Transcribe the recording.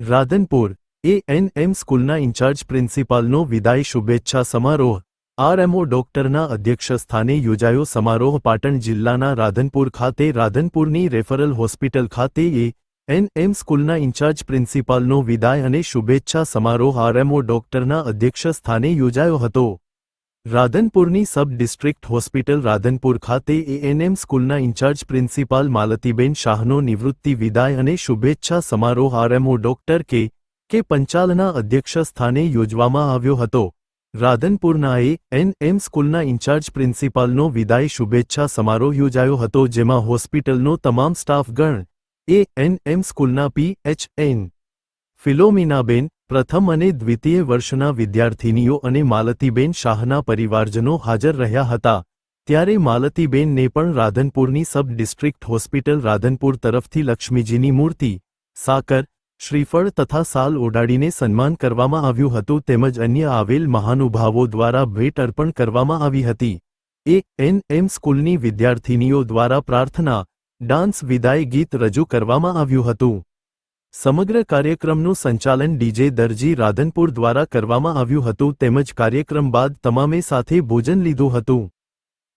Radhanpur A N એમ સ્કૂલના in charge પ્રિન્સિપાલનો વિદાય શુભેચ્છા સમારોહ. આરએમઓ ડોક્ટરના અધ્યક્ષસ્થાને યોજાયો સમારોહ પાટણ જિલ્લાના રાધનપુર ખાતે રાધનપુરની રેફરલ હોસ્પિટલ ખાતે એ એન એમ સ્કૂલના ઇન્ચાર્જ પ્રિન્સિપાલનો વિદાય અને શુભેચ્છા સમારોહ આરએમઓ ડોક્ટરના અધ્યક્ષસ્થાને યોજાયો હતો. રાધનપુરની સબ ડિસ્ટ્રિક્ટ હોસ્પિટલ રાધનપુર ખાતે એએનએમ સ્કૂલના ઇન્ચાર્જ પ્રિન્સિપાલ માલતીબેન શાહનો નિવૃત્તિ વિદાય અને શુભેચ્છા સમારોહ આરએમઓ ડોક્ટર કે કે પંચાલના અધ્યક્ષ સ્થાને યોજવામાં આવ્યો હતો. રાધનપુરના એ એન સ્કૂલના ઇન્ચાર્જ પ્રિન્સિપાલનો વિદાય શુભેચ્છા સમારોહ યોજાયો હતો, જેમાં હોસ્પિટલનો તમામ સ્ટાફ ગણ એએનએમ સ્કૂલના પી એચ એન ફિલોમિનાબેન પ્રથમ અને દ્વિતીય વર્ષના વિદ્યાર્થિનીઓ અને માલતીબેન શાહના પરિવારજનો હાજર રહ્યા હતા, ત્યારે માલતીબેનને પણ રાધનપુરની સબ ડિસ્ટ્રિક્ટ હોસ્પિટલ રાધનપુર તરફથી લક્ષ્મીજીની મૂર્તિ, સાકર, શ્રીફળ તથા સાલ ઓડાડીને સન્માન કરવામાં આવ્યું હતું તેમજ અન્ય આવેલ મહાનુભાવો દ્વારા ભેટ અર્પણ કરવામાં આવી હતી. એ એન એમ સ્કૂલની વિદ્યાર્થિનીઓ દ્વારા પ્રાર્થના, ડાન્સ વિદાય ગીત રજૂ કરવામાં આવ્યું હતું. સમગ્ર કાર્યક્રમનું સંચાલન ડીજે દરજી રાધનપુર દ્વારા કરવામાં આવ્યું હતું તેમજ કાર્યક્રમ બાદ તમામે સાથે ભોજન લીધું હતું.